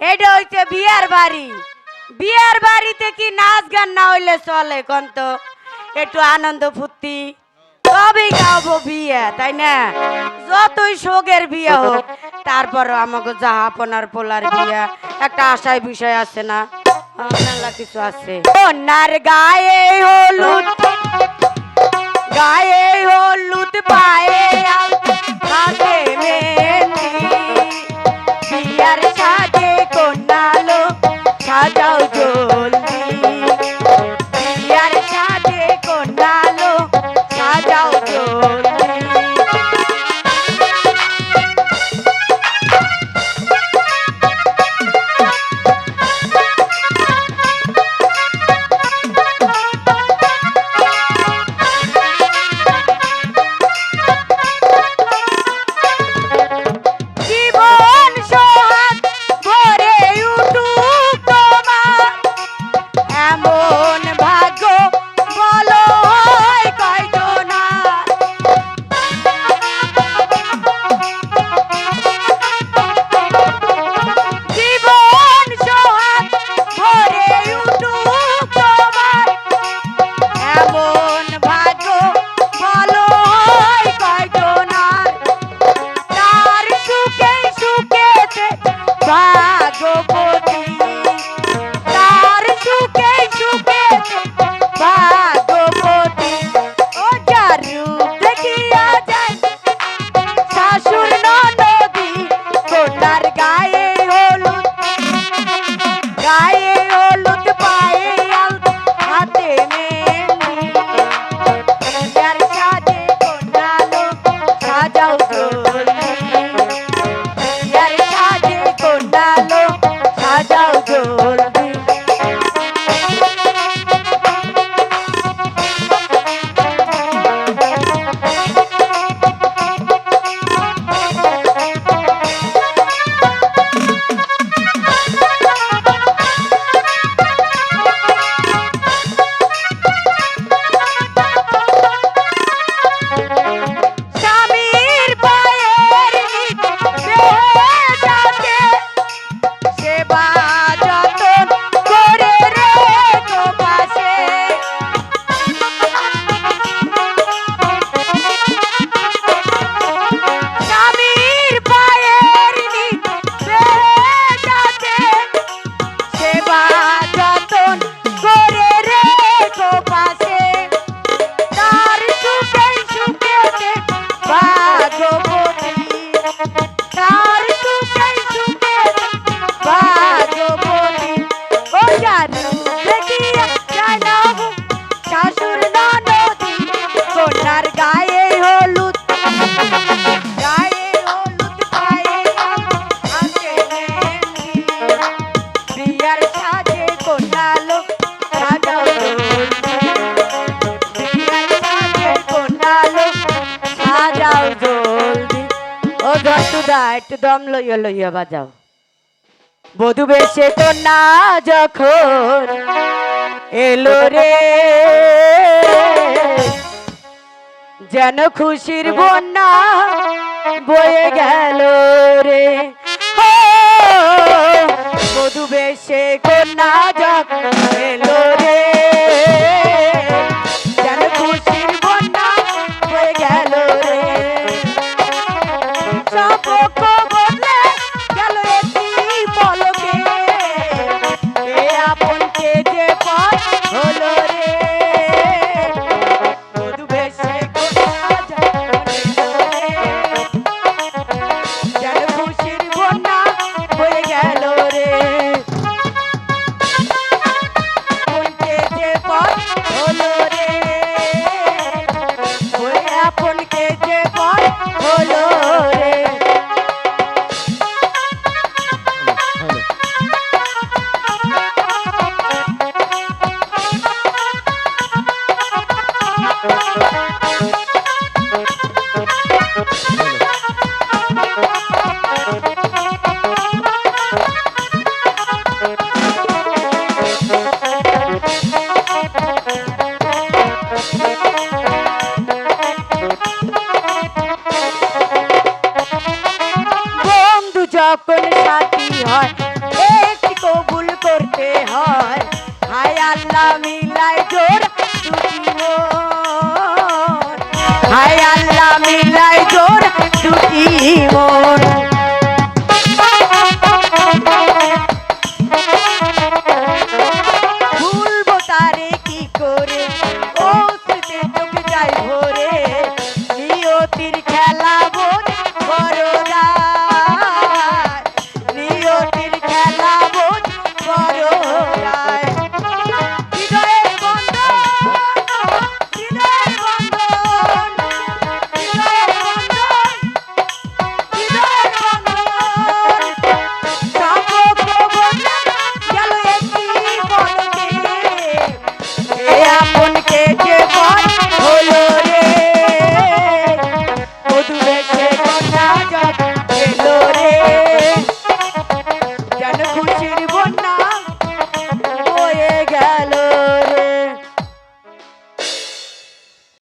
এটা হইছে বিয়ার বাড়ি। বিয়ার বাড়িতে কি নাচ গান না হইলে চলে কোন তো? একটু আনন্দ ফুর্তি। তবেই গাবো বিয়ে, তাই না? যতই শোকের বিয়ে হোক তারপর আমাকে জাহাপনার পোলার বিয়ে, একটা আশায় বিষয় আছে না? কিছু আছে। কন্যার গায়ে হলুদ সাজাও ও দশটা একটু দম লইয়া লইয়া বাজাও। বধু বেশে কন্যা যখন এলো রে, যেন খুশির বন্যা বয়ে গেল রে। বধু বেশে কন্যা যখন এলো যখন সাথী হয় একটু কবুল করতে হয়। হায় আল্লাহ আমি হায় আল্লাহ মিলাই জোর